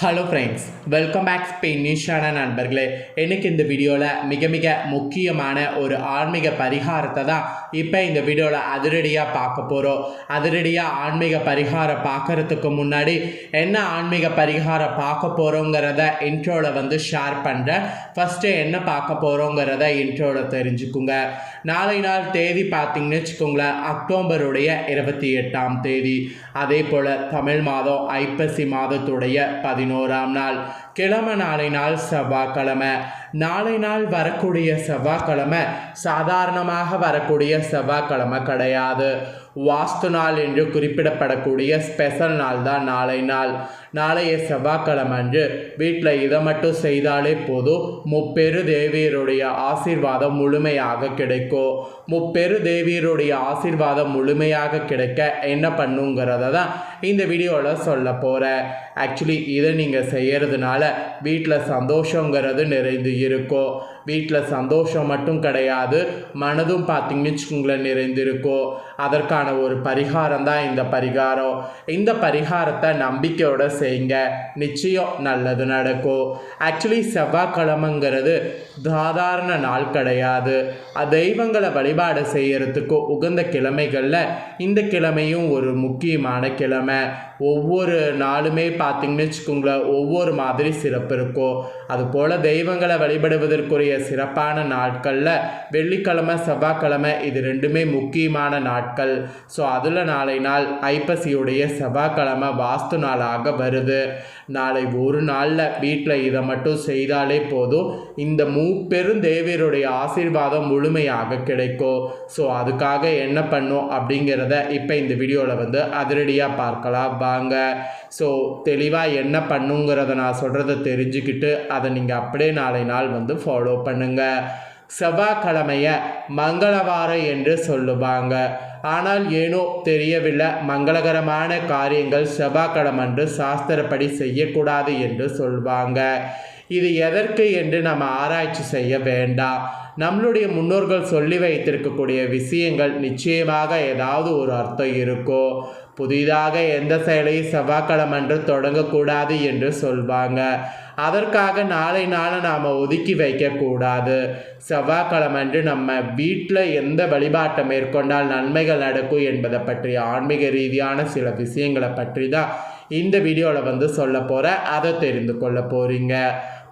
Hello friends welcome back Spain நியூஸான நண்பர்களே. எனக்கு இந்த வீடியோவில் மிக மிக முக்கியமான ஒரு ஆன்மீக பரிகாரத்தை தான் இப்போ இந்த வீடியோவில் அதிரடியாக பார்க்க போகிறோம் அதிரடியாக ஆன்மீக பரிகாரம் பார்க்கறதுக்கு முன்னாடி என்ன ஆன்மீக பரிகாரம் பார்க்க போகிறோங்கிறத இன்ட்ரோவில் வந்து ஷேர் பண்ணுறேன் ஃபஸ்ட்டு என்ன பார்க்க போகிறோங்கிறத இன்ட்ரோவில் தெரிஞ்சுக்குங்க. நாளை நாள் தேதி பார்த்தீங்கன்னு வச்சுக்கோங்களேன் அக்டோபருடைய இருபத்தி எட்டாம் தேதி. அதே போல் தமிழ் மாதம் ஐப்பசி மாதத்துடைய பதினோராம் நாள் கிழமை நாளை நாள் செவ்வாய்க்கிழமை. நாளை நாள் வரக்கூடிய செவ்வாய்க்கிழமை சாதாரணமாக வரக்கூடிய செவ்வாய்க்கிழமை கிடையாது. வாஸ்து நாள் என்று குறிப்பிடப்படக்கூடிய ஸ்பெஷல் நாள் தான் நாளை நாள். நாளைய செவ்வாய்க்கிழமை அன்று வீட்டில் இதை மட்டும் செய்தாலே போதும். முப்பெரு தேவியருடைய ஆசீர்வாதம் முழுமையாக கிடைக்கும். முப்பெரு தேவியருடைய ஆசீர்வாதம் முழுமையாக கிடைக்க என்ன பண்ணுங்கிறத தான் இந்த வீடியோவில் சொல்ல போகிறேன் ஆக்சுவலி இதை நீங்கள் செய்கிறதுனால வீட்டில் சந்தோஷங்கிறது நிறைந்து இருக்கும் வீட்டில் சந்தோஷம் மட்டும் கிடையாது மனதும் பார்த்திங்கன்னு வச்சுக்கோங்களேன் நிறைந்திருக்கும் அதற்கான ஒரு பரிகாரம் தான் இந்த பரிகாரம். இந்த பரிகாரத்தை நம்பிக்கையோட செய்யுங்க நிச்சயம் நல்லது நடக்கும் ஆக்சுவலி செவ்வாய்க்கிழமைங்கிறது சாதாரண நாள் கிடையாது. தெய்வங்களை வழிபாடு செய்யறதுக்கு உகந்த கிழமைகளில் இந்த கிழமையும் ஒரு முக்கியமான கிழமை. ஒவ்வொரு நாளுமே பார்த்திங்கன்னு வச்சுக்கோங்களேன் ஒவ்வொரு மாதிரி சிறப்பு இருக்கும் அதுபோல் தெய்வங்களை வழிபடுவதற்குரிய சிறப்பான நாட்களில் வெள்ளிக்கிழமை செவ்வாய்க்கிழமை இது ரெண்டுமே முக்கியமான நாட்கள். ஸோ அதில் நாளை நாள் ஐப்பசியுடைய செவ்வாய்க்கிழமை வாஸ்து நாளாக வருது. நாளை ஒரு நாளில் வீட்டில் இதை மட்டும் செய்தாலே போதும். இந்த மூப்பெரும் தேவியருடைய ஆசீர்வாதம் முழுமையாக கிடைக்கும். ஸோ அதுக்காக என்ன பண்ணும் அப்படிங்கிறத இப்போ இந்த வீடியோவில் வந்து அதிரடியாக பார்க்கலாம். சொல்கிறாங்க ஸோ தெளிவாக என்ன பண்ணுங்கிறத நான் சொல்கிறத தெரிஞ்சுக்கிட்டு அதை நீங்கள் அப்படியே நாளை நாள் வந்து ஃபாலோ பண்ணுங்கள் செவ்வாய்க்கிழமையை மங்களவாரம் என்று சொல்லுவாங்க. ஆனால் ஏனோ தெரியவில்லை மங்களகரமான காரியங்கள் செவ்வாய்க்கிழமை என்று சாஸ்திரப்படி செய்யக்கூடாது என்று சொல்வாங்க. இது எதற்கு என்று நம்ம ஆராய்ச்சி செய்ய வேண்டாம். நம்மளுடைய முன்னோர்கள் சொல்லி வைத்திருக்கக்கூடிய விஷயங்கள் நிச்சயமாக ஏதாவது ஒரு அர்த்தம் இருக்கும். புதிதாக எந்த செயலையும் செவ்வாய்க்கிழமை அன்று தொடங்கக்கூடாது என்று சொல்வாங்க. அதற்காக நாளை நாளை நாம் ஒதுக்கி வைக்கக்கூடாது. செவ்வாய்க்கிழமன்று நம்ம வீட்டில் எந்த வழிபாட்டை மேற்கொண்டால் நன்மைகள் நடக்கும் என்பதை பற்றிய ஆன்மீக ரீதியான சில விஷயங்களை பற்றி தான் இந்த வீடியோவில் வந்து சொல்ல போகிறேன் அதை தெரிந்து கொள்ள போகிறீங்க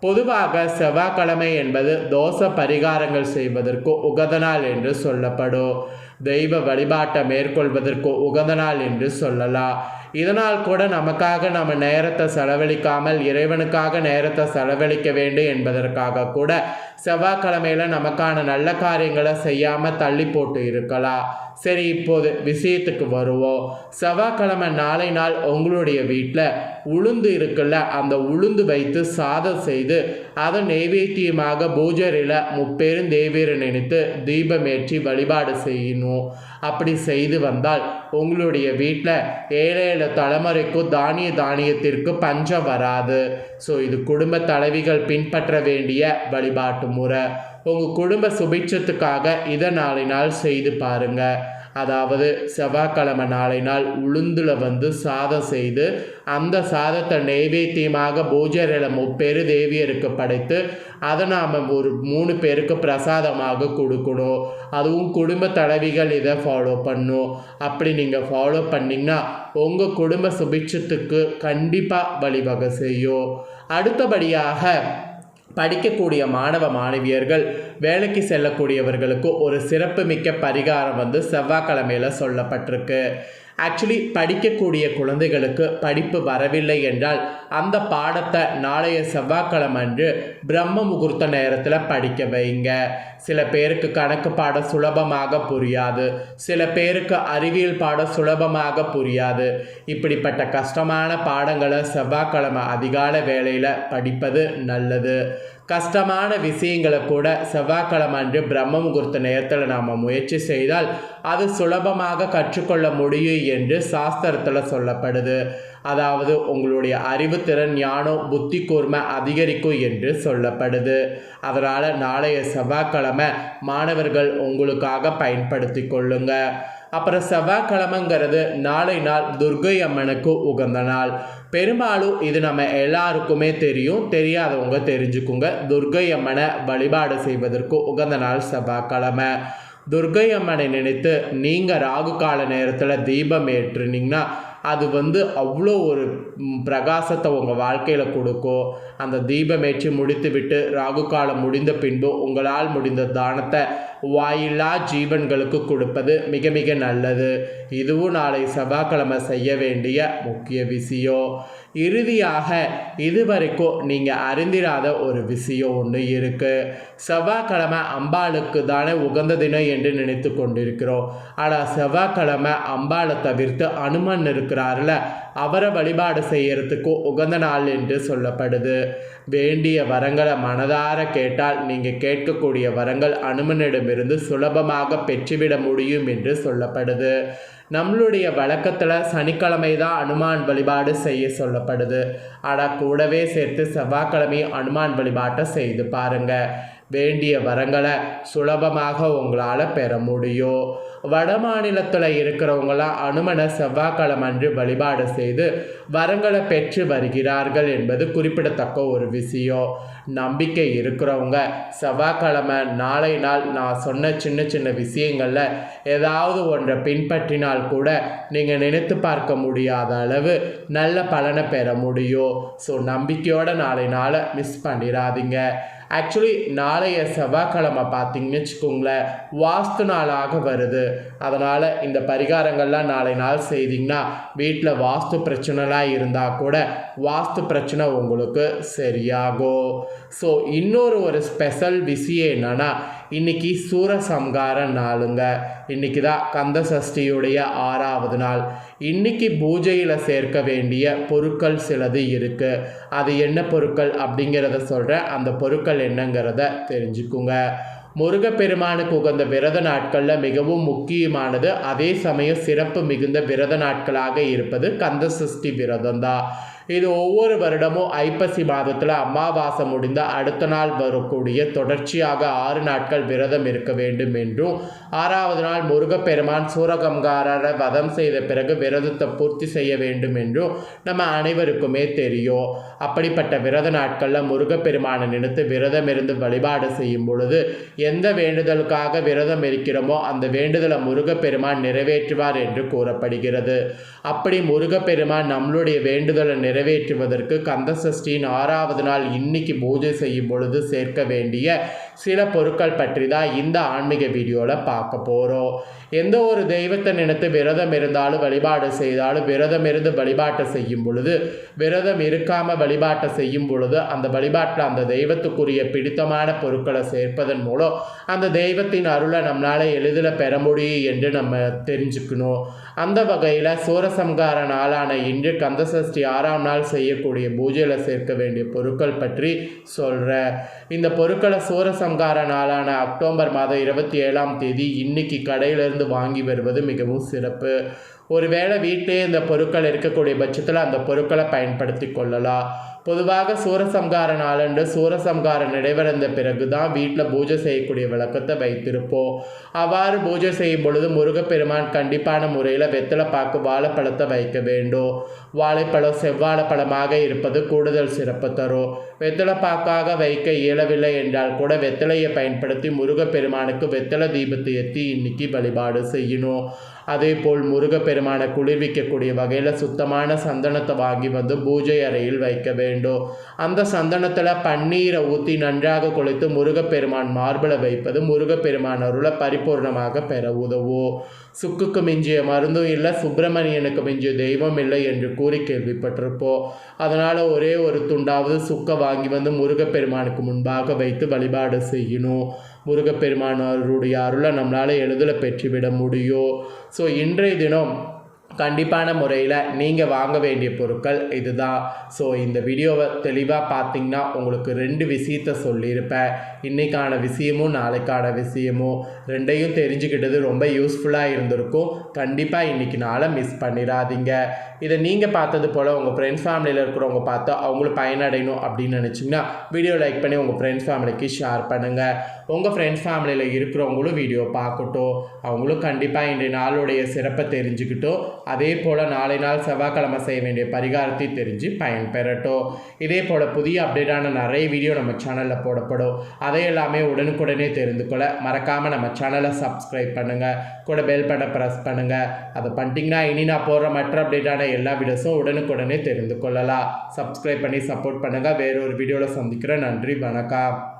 பொதுவாக செவ்வாய்க்கிழமை என்பது தோஷ பரிகாரங்கள் செய்வதற்கு உகத நாள் என்று சொல்லப்படும். தெய்வ வழிபாட்டை மேற்கொள்வதற்கு உகந்த நாள் என்று சொல்லலாம் இதனால் கூட நமக்காக நம்ம நேரத்தை செலவழிக்காமல் இறைவனுக்காக நேரத்தை செலவழிக்க வேண்டும் என்பதற்காக கூட செவ்வாய்க்கிழமையில் நமக்கான நல்ல காரியங்களை செய்யாமல் தள்ளி போட்டு இருக்கலாம் சரி இப்போது விஷயத்துக்கு வருவோம். செவ்வாய்க்கிழமை நாளை நாள் உங்களுடைய வீட்டில் உளுந்து இருக்குல்ல அந்த உளுந்து வைத்து சாதம் செய்து அதை நெய்வேத்தியமாக பூஜரியில் முப்பெரும் தேவியரை நினைத்து தீபமேற்றி வழிபாடு செய்யணும். அப்படி செய்து வந்தால் உங்களுடைய வீட்டில் ஏழை ஏழு தலைமுறைக்கும் தானிய தானியத்திற்கு பஞ்சம் வராது. ஸோ இது குடும்ப தலைவிகள் பின்பற்ற வேண்டிய வழிபாட்டு முறை. உங்கள் குடும்ப சுபிட்சத்துக்காக இதை நாளை நாள் செய்து பாருங்கள் அதாவது செவ்வாய்க்கிழமை நாளை நாள் உளுந்தில் வந்து சாதம் செய்து அந்த சாதத்தை நெய்வேத்தியமாக பூஜையில் முப்பேரு தேவியருக்கு படைத்து அதை நாம் ஒரு மூணு பேருக்கு பிரசாதமாக கொடுக்கணும். அதுவும் குடும்ப தலைவிகள் இதை ஃபாலோ பண்ணும். அப்படி நீங்கள் ஃபாலோ பண்ணிங்கன்னா உங்கள் குடும்ப சுபிட்சத்துக்கு கண்டிப்பாக வழிவகை செய்யும். அடுத்தபடியாக படிக்கக்கூடிய மாணவ மாணவியர்கள் வேலைக்கு செல்லக்கூடியவர்களுக்கு ஒரு சிறப்புமிக்க பரிகாரம் வந்து செவ்வாய்க்கிழமையில் சொல்லப்பட்டிருக்கு. ஆக்சுவலி படிக்கக்கூடிய குழந்தைகளுக்கு படிப்பு வரவில்லை என்றால் அந்த பாடத்தை நாளைய செவ்வாய்க்கிழமை அன்று பிரம்ம முகூர்த்த நேரத்தில் படிக்க வைங்க. சில பேருக்கு கணக்கு பாடம் சுலபமாக புரியாது. சில பேருக்கு அறிவியல் பாடம் சுலபமாக புரியாது. இப்படிப்பட்ட கஷ்டமான பாடங்களை செவ்வாய்க்கிழமை அதிகால வேளையில் படிப்பது நல்லது. கஷ்டமான விஷயங்களை கூட செவ்வாய்க்கிழமை அன்று பிரம்ம முகூர்த்த நேரத்தில் நாம் முயற்சி செய்தால் அது சுலபமாக கற்றுக்கொள்ள முடியும் என்று சாஸ்திரத்தில் சொல்லப்படுது. அதாவது உங்களுடைய அறிவுத்திறன் ஞானம் புத்தி கூர்மை அதிகரிக்கும் என்று சொல்லப்படுது. அதனால் நாளைய செவ்வாய்க்கிழமை மாணவர்கள் உங்களுக்காக பயன்படுத்தி கொள்ளுங்க. அப்புறம் செவ்வாய்க்கிழமைங்கிறது நாளை நாள் துர்கை அம்மனுக்கு உகந்த நாள். பெரும்பாலும் இது நம்ம எல்லாருக்குமே தெரியும். தெரியாதவங்க தெரிஞ்சுக்குங்க. துர்க்கை அம்மனை வழிபாடு செய்வதற்கு உகந்த நாள் செவ்வாய்க்கிழமை. துர்க்கை அம்மனை நினைத்து நீங்கள் ராகு கால நேரத்தில் தீபம் ஏற்றுனீங்கன்னா அது வந்து அவ்வளோ ஒரு பிரகாசத்தை உங்கள் வாழ்க்கையில் கொடுக்கும் அந்த தீபமேற்றி முடித்துவிட்டு முடித்து விட்டு ராகு காலம் முடிந்த பின்பு உங்களால் முடிந்த தானத்தை வாயில்லா ஜீவன்களுக்கு கொடுப்பது மிக மிக நல்லது. இதுவும் நாளை செவ்வாய்க்கிழமை செய்ய வேண்டிய முக்கிய விஷயம் இறுதியாக இதுவரைக்கும் நீங்கள் அறிந்திராத ஒரு விஷயம் ஒன்று இருக்குது செவ்வாய்க்கிழமை அம்பாளுக்கு தானே உகந்த தினம் என்று நினைத்து கொண்டிருக்கிறோம். ஆனால் செவ்வாய்க்கிழமை அம்பாளை தவிர்த்து அனுமன் இருக்கிறார்ல அவரை வழிபாடு செய்யறதுக்கு உகந்த நாள் என்று சொல்லப்படுது. வேண்டிய வரங்களை மனதார கேட்டால் நீங்கள் கேட்கக்கூடிய வரங்கள் அனுமனிடமிருந்து சுலபமாக பெற்றுவிட முடியும் என்று சொல்லப்படுது. நம்மளுடைய வழக்கத்தில் சனிக்கிழமை தான் அனுமான் வழிபாடு செய்ய சொல்லப்படுது. ஆனால் கூடவே சேர்த்து செவ்வாய்க்கிழமை அனுமான் வழிபாட்டை செய்து பாருங்கள் வேண்டிய வரங்களை சுலபமாக உங்களால் பெற முடியும். வட மாநிலத்தில் இருக்கிறவங்களாம் அனுமனை செவ்வாய்க்கிழமை அன்று வழிபாடு செய்து வரங்களை பெற்று வருகிறார்கள் என்பது குறிப்பிடத்தக்க ஒரு விஷயம். நம்பிக்கை இருக்கிறவங்க செவ்வாய்க்கிழமை நாளை நாள் நான் சொன்ன சின்ன சின்ன விஷயங்களில் ஏதாவது ஒன்றை பின்பற்றினால் கூட நீங்கள் நினைத்து பார்க்க முடியாத அளவு நல்ல பலனை பெற முடியும். ஸோ நம்பிக்கையோட நாளை நாளை மிஸ் பண்ணிடாதீங்க ஆக்சுவலி நாளைய செவ்வாய்க்கிழமை பார்த்தீங்கன்னு வச்சுக்கோங்களேன் வாஸ்து நாளாக வருது. அதனால் இந்த பரிகாரங்கள்லாம் நாளை நாள் செய்தீங்கன்னா வீட்டில் வாஸ்து பிரச்சனைலாம் இருந்தால் கூட வாஸ்து பிரச்சனை உங்களுக்கு சரியாகும் ஸோ இன்னொரு ஒரு ஸ்பெஷல் விஷயம் என்னன்னா இன்றைக்கி சூரசம்கார நாளுங்க. இன்னைக்கு தான் கந்த சஷ்டியுடைய ஆறாவது நாள். இன்னைக்கு பூஜையில் சேர்க்க வேண்டிய பொருட்கள் சிலது இருக்கு. அது என்ன பொருட்கள் அப்படிங்கிறத சொல்கிறேன் அந்த பொருட்கள் என்னங்கிறத தெரிஞ்சுக்குங்க. முருகப்பெருமானுக்கு உகந்த விரத நாட்களில் மிகவும் முக்கியமானது அதே சமயம் சிறப்பு மிகுந்த விரத நாட்களாக இருப்பது கந்த சஷ்டி விரதம் தான் இது ஒவ்வொரு வருடமும் ஐப்பசி மாதத்தில் அமாவாசை முடிந்த அடுத்த நாள் வரக்கூடிய தொடர்ச்சியாக ஆறு நாட்கள் விரதம் இருக்க வேண்டும் என்றும் ஆறாவது நாள் முருகப்பெருமான் சூரகம்காரரை வதம் செய்த பிறகு விரதத்தை பூர்த்தி செய்ய வேண்டும் என்றும் நம்ம அனைவருக்குமே தெரியும். அப்படிப்பட்ட விரத நாட்களில் முருகப்பெருமானை நினைத்து விரதம் இருந்து வழிபாடு செய்யும் பொழுது எந்த வேண்டுதலுக்காக விரதம் இருக்கிறோமோ அந்த வேண்டுதலை முருகப்பெருமான் நிறைவேற்றுவார் என்று கூறப்படுகிறது. அப்படி முருகப்பெருமான் நம்மளுடைய வேண்டுதலை நிறைவேற்றுவதற்கு கந்தசஷ்டியின் ஆறாவது நாள் இன்னைக்கு பூஜை செய்யும் பொழுது சேர்க்க வேண்டிய சில பொருட்கள் பற்றி தான் இந்த ஆன்மீக வீடியோவில் பார்க்க போகிறோம் எந்த ஒரு தெய்வத்தை நினைத்து விரதம் இருந்தாலும் வழிபாடு செய்தாலும் விரதம் இருந்து வழிபாட்டை செய்யும் பொழுது விரதம் இருக்காமல் வழிபாட்டை செய்யும் பொழுது அந்த வழிபாட்டில் அந்த தெய்வத்துக்குரிய பிடித்தமான பொருட்களை சேர்ப்பதன் மூலம் அந்த தெய்வத்தின் அருளை நம்மளால் எளிதில் பெற முடியும் என்று நம்ம தெரிஞ்சுக்கணும். அந்த வகையில் சூரசம்கார நாளான இன்று கந்தசஷ்டி ஆறாம் நாள் செய்யக்கூடிய பூஜையில் சேர்க்க வேண்டிய பொருட்கள் பற்றி சொல்கிறேன் இந்த பொருட்களை சூரசங்கார நாளான அக்டோபர் மாதம் இருபத்தி ஏழாம் தேதி இன்னைக்கு கடையிலிருந்து வாங்கி வருவது மிகவும் சிறப்பு. ஒருவேளை வீட்டிலே இந்த பொருட்கள் இருக்கக்கூடிய பட்சத்தில் அந்த பொருட்களை பயன்படுத்தி கொள்ளலாம். பொதுவாக சூரசம்கார நாளன்று சூரசம்காரம் நிறைவடைந்த பிறகு தான் வீட்டில் பூஜை செய்யக்கூடிய விளக்கத்தை வைத்திருப்போம். அவ்வாறு பூஜை செய்யும் பொழுது முருகப்பெருமான் கண்டிப்பான முறையில் வெத்தலை பாக்கு வாழைப்பழத்தை வைக்க வேண்டும். வாழைப்பழம் செவ்வாழைப்பழமாக இருப்பது கூடுதல் சிறப்பு தரும். வெத்தலை பாக்காக வைக்க இயலவில்லை என்றால் கூட வெத்தலையை பயன்படுத்தி முருகப்பெருமானுக்கு வெத்தலை தீபத்தை ஏற்றி இன்னைக்கு வழிபாடு செய்யணும். அதே போல் முருகப்பெருமானை குளிர்விக்கக்கூடிய வகையில் சுத்தமான சந்தனத்தை வாங்கி வந்து பூஜை அறையில் வைக்க வேண்டும். அந்த சந்தனத்தில் பன்னீரை ஊற்றி நன்றாக குளித்து முருகப்பெருமான் மார்பிளை வைப்பது முருகப்பெருமான் அருளை பரிபூர்ணமாக பெற உதவும். சுக்குக்கு மிஞ்சிய மருந்தும் இல்லை சுப்பிரமணியனுக்கு மிஞ்சிய தெய்வம் இல்லை என்று கூறி கேள்விப்பட்டிருப்போம். அதனால் ஒரே ஒரு துண்டாவது சுக்கை வாங்கி வந்து முருகப்பெருமானுக்கு முன்பாக வைத்து வழிபாடு செய்யணும். முருகப்பெருமானவருடைய அருளை நம்மளால் எளிதில் பெற்றுவிட முடியும் ஸோ இன்றைய தினம் கண்டிப்பான முறையில் நீங்கள் வாங்க வேண்டிய பொருட்கள் இதுதான். ஸோ இந்த வீடியோவை தெளிவாக பார்த்தீங்கன்னா உங்களுக்கு ரெண்டு விஷயத்த சொல்லியிருப்பேன். இன்றைக்கான விஷயமும் நாளைக்கான விஷயமும் ரெண்டையும் தெரிஞ்சுக்கிட்டது ரொம்ப யூஸ்ஃபுல்லாக இருந்திருக்கும். கண்டிப்பாக இன்றைக்கி நாளை மிஸ் பண்ணிடாதீங்க. இதை நீங்கள் பார்த்தது போல் உங்கள் ஃப்ரெண்ட்ஸ் ஃபேமிலியில் இருக்கிறவங்க பார்த்து அவங்களும் பயனடையணும் அப்படின்னு நினச்சிங்கன்னா வீடியோ லைக் பண்ணி உங்கள் ஃப்ரெண்ட்ஸ் ஃபேமிலிக்கு ஷேர் பண்ணுங்கள் உங்கள் ஃப்ரெண்ட்ஸ் ஃபேமிலியில் இருக்கிறவங்களும் வீடியோ பார்க்கட்டும். அவங்களும் கண்டிப்பாக இன்றைய நாளுடைய சிறப்பை தெரிஞ்சுக்கிட்டும். அதே போல் நாளை நாள் செவ்வாய்க்கிழமை செய்ய வேண்டிய பரிகாரத்தை தெரிஞ்சு பயன்பெறட்டும். இதே போல் புதிய அப்டேட்டான நிறைய வீடியோ நம்ம சேனலில் போடப்படும். அதை எல்லாமே உடனுக்குடனே தெரிந்து கொள்ள மறக்காமல் நம்ம சேனலை சப்ஸ்கிரைப் பண்ணுங்கள் கூட பெல் பட்டை ப்ரெஸ் பண்ணுங்கள் அதை பண்ணிட்டீங்கன்னா இனி நான் போடுற மற்ற அப்டேட்டான எல்லா வீடியோஸும் உடனுக்குடனே தெரிந்து கொள்ளலாம். சப்ஸ்கிரைப் பண்ணி சப்போர்ட் பண்ணுங்கள் வேறொரு வீடியோவில் சந்திக்கிறேன். நன்றி. வணக்கம்.